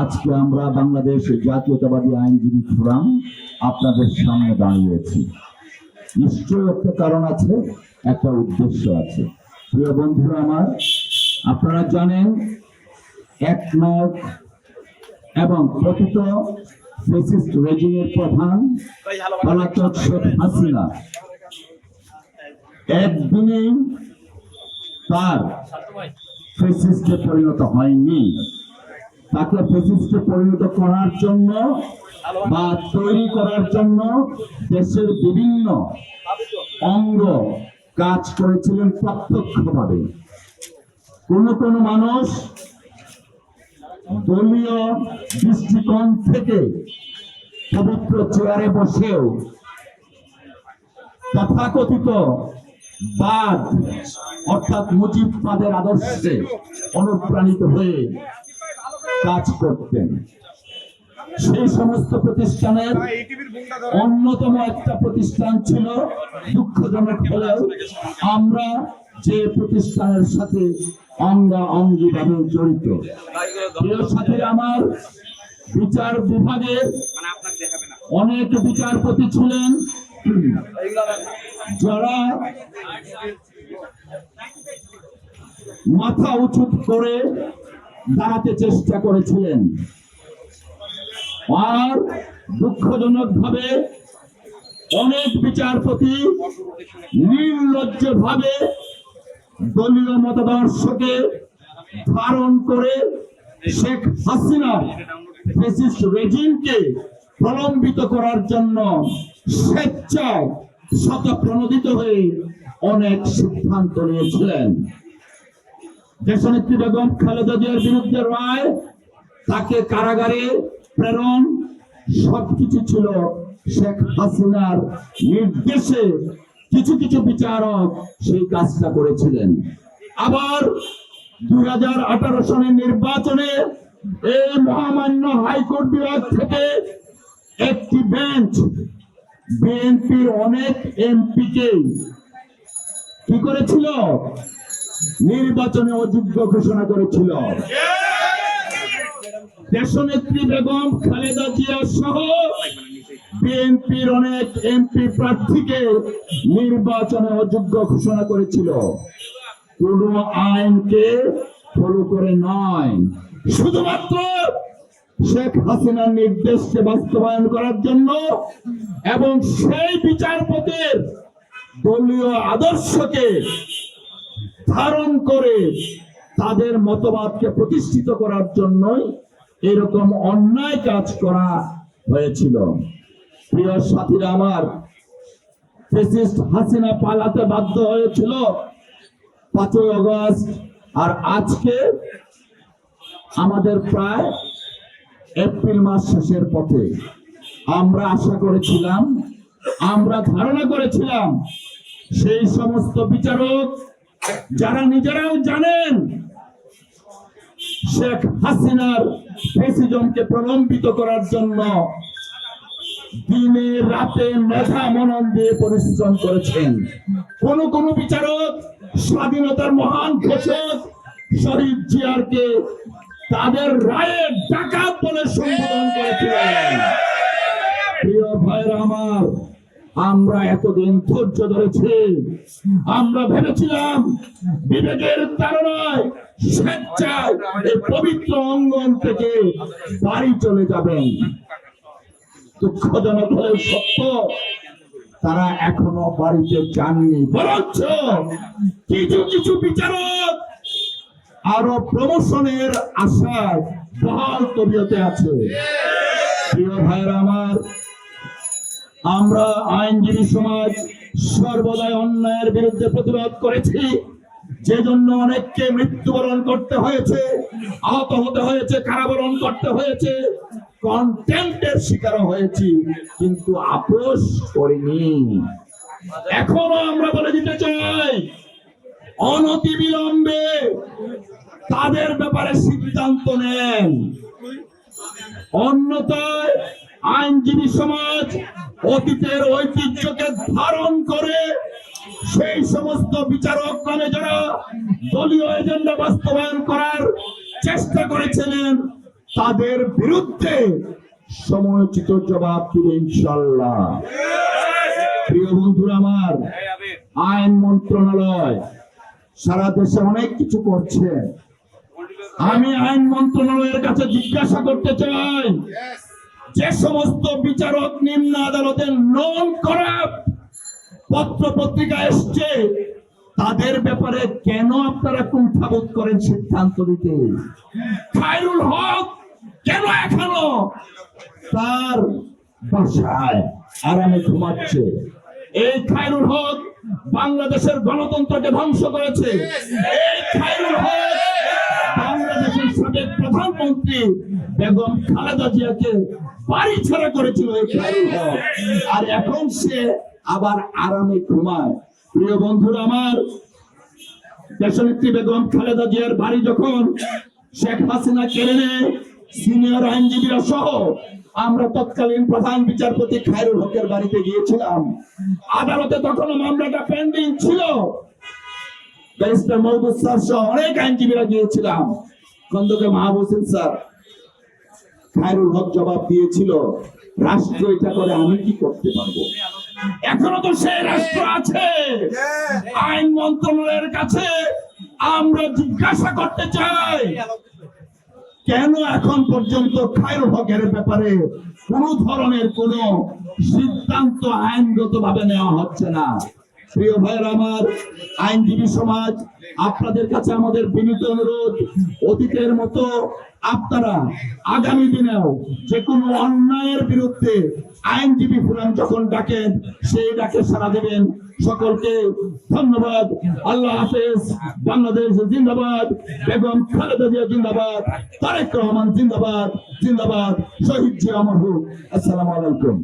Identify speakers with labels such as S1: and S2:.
S1: আজকে আমরা বাংলাদেশ জাতীয়তাবাদী আইনজীবী ফোরাম আপনাদের সামনে দাঁড়িয়েছি। নিশ্চয়ই একটা কারণ আছে, একটা উদ্দেশ্য আছে। প্রিয় বন্ধুরা আমার, আপনারা জানেন, একমত এবং প্রকৃত ফেসিস্ট রেজিমের প্রধান পলাতক শেখ হাসিনা একদিনেই তার ফেসিস্টে পরিণত হয়নি। তাকে ফেসিস্টে পরিণত করার জন্য বা তৈরি করার জন্য দেশের বিভিন্ন অঙ্গ কাজ করেছিলেন প্রত্যক্ষভাবে। কোন কোন মানুষ দলীয় দৃষ্টিকোণ থেকে পবিত্র চেয়ারে বসেও তথাকথিত বাদ, অর্থাৎ মুজিববাদের আদর্শে অনুপ্রাণিত হয়ে কাজ করতেন। সেই সমস্ত প্রতিষ্ঠানের অন্যতম একটা প্রতিষ্ঠান ছিল দুঃখজনক হলেও আমরা যে প্রতিষ্ঠানের সাথে অঙ্গা অঙ্গিভাবে জড়িত। প্রিয় সাথে আমার বিচার বিভাগে অনেক বিচারপতি ছিলেন। যারা মাথা উঁচু করে দাঁড়াতে চেষ্টা করেছিলেন। আর দুঃখজনক ভাবে অনেক বিচারপতি নির্লজ্জ ভাবে দলীয় মতাদর্শকে ধারণ করে শেখ হাসিনা ফেসিস্ট রেজিমকে প্রলম্বিত করার জন্য স্বেচ্ছায় শতপ্রণোদিত হয়ে অনেক সিদ্ধান্ত নিয়েছিলেন। দেশনেত্রী বেগম খালেদা জিয়ার বিরুদ্ধে রায়, তাকে কারাগারে প্রেরণ, সবকিছু ছিল শেখ হাসিনার নির্দেশে। কিছু কিছু বিচারক সেই কাজটা করেছিলেন। আবার দুই সনের নির্বাচনে এই মহামান্য হাইকোর্ট বিভাগ থেকে একটি বেঞ্চ, বিএনপির অনেক এমপিকে কি করেছিল? নির্বাচনে অযোগ্য ঘোষণা করেছিল। দেশনেত্রী বেগম খালেদা জিয়া সহ বিএনপির অনেক এমপি প্রার্থীকে নির্বাচনে অযোগ্য ঘোষণা করেছিল। কোন আইনকে ফলো করে নয়। শুধুমাত্র শেখ হাসিনার নির্দেশকে বাস্তবায়ন করার জন্য এবং সেই বিচারপতির দলীয় আদর্শকে ধারণ করে তাদের মতবাদকে প্রতিষ্ঠিত করার জন্যই এরকম অন্যায় কাজ করা হয়েছিল। প্রিয় সাথীরা আমার হাসিনা পালাতে বাধ্য হয়েছিল পাঁচই অগস্ট, আর আজকে আমাদের প্রায় এপ্রিল মাস শেষের পথে। আমরা আশা করেছিলাম, আমরা ধারণা করেছিলাম, সেই সমস্ত বিচারক যারা নিজেরাও জানেন, শেখ হাসিনার ফেসিজমকে প্রলম্বিত করার জন্য দিনে রাতে মেধা মনন দিয়ে পরিশ্রম করেছেন। কোন কোন বিচারক, স্বাধীনতার মহান ঘোষক শহীদ জিয়ারকে তাদের রায়ে ডাকাত বলে সম্বোধন করেছিলেন। প্রিয় ভাইরা আমার আমরা এতদিন ধৈর্য ধরেছি। আমরা ভেবেছিলাম বিবেকের তারণায় স্বেচ্ছায় এই পবিত্র অঙ্গন থেকে বাড়ি চলে যাবেন। দুঃখজনক হলেও সত্য, তারা এখনও বাড়িতে যাননি। বরঞ্চ কিছু কিছু বিচারক আরও প্রমোশনের আশায় বহাল তবিয়তে আছে। প্রিয় ভাইরা আমার আমরা আইনজীবী সমাজ সর্বদাই অন্যায়ের বিরুদ্ধে প্রতিবাদ করেছি। যে জন্য অনেককে মৃত্যুবরণ করতে হয়েছে, আহত হতে হয়েছে, কারাবরণ করতে হয়েছে কন্টেন্টের শিকার হয়েছি, কিন্তু আপোষ করিনি। এখনও আমরা বলে দিতে চাই অনতি বিলম্বে তাদের ব্যাপারে সিদ্ধান্ত নেন। অন্যথায় আইনজীবী সমাজ অতীতের ঐতিহ্যকে ধারণ করে সেই সমস্ত বিচারক নামে যারা দলীয় এজেন্ডা বাস্তবায়ন করার চেষ্টা করেছিলেন, তাদের বিরুদ্ধে সময়োচিত জবাব দিবে ইনশাল্লাহ প্রিয় বন্ধুরা আমার, আইন মন্ত্রণালয় সারা দেশে অনেক কিছু করছে। আমি আইন মন্ত্রণালয়ের কাছে জিজ্ঞাসা করতে চাই যে সমস্ত বিচারক নিম্ন আদালতের নন করা পত্র পত্রিকা এসছে, তাদের ব্যাপারে কেন আপনারা কুণ্ঠাবোধ করেন সিদ্ধান্ত দিতে খায়রুল হক কেন এখনও তার বাসায় আরামে ঘুমাচ্ছে? এই খায়রুল হক বাংলাদেশের গণতন্ত্রকে ধ্বংস করেছে। এই খায়রুল হক সাবেক প্রধানমন্ত্রী বেগম খালেদা জিয়াকে বাড়ি ছাড়া করেছিল আর এখন সে আবার আরামে ঘুমায়। প্রিয় বন্ধুরা আমার, দেশনেত্রী বেগম খালেদা জিয়ার বাড়ি যখন শেখ হাসিনা কেড়ে নেয়, সিনিয়র আইনজীবীরা সহ আমরা তৎকালীন প্রধান বিচারপতি খায়রুল হকের বাড়িতে গিয়েছিলাম। আদালতে তখন মামলাটা পেন্ডিং ছিল। ব্যারিস্টার মহবুব স্যার সহ অনেক আইনজীবীরা গিয়েছিলাম। খন্দকার হোসেন স্যার খায়রুল হক জবাব দিয়েছিল, রাষ্ট্র এটা করে আমি কি করতে পারব? এখনও তো সেই রাষ্ট্র আছে। আইন মন্ত্রণালয়ের কাছে আমরা জিজ্ঞাসা করতে চাই, কেন এখন পর্যন্ত খায়রুল হকের ব্যাপারে কোন ধরনের কোন সিদ্ধান্ত আইনগত ভাবে নেওয়া হচ্ছে না? প্রিয় ভাইয়ের আমার আইনজীবী সমাজ, আপনাদের কাছে আমাদের বিনীত অনুরোধ, অতীতের মতো আপনারা আগামী দিনেও যে কোনো অন্যায়ের বিরুদ্ধে আইনজীবী ফোরাম যখন ডাকেন, সেই ডাকে সাড়া দেবেন। সকলকে ধন্যবাদ। আল্লাহ হাফেজ। বাংলাদেশ জিন্দাবাদ। বেগম খালেদা জিয়া জিন্দাবাদ। তারেক রহমান জিন্দাবাদ। জিন্দাবাদ। শহীদ জিয়া হোক আসসালামু আলাইকুম।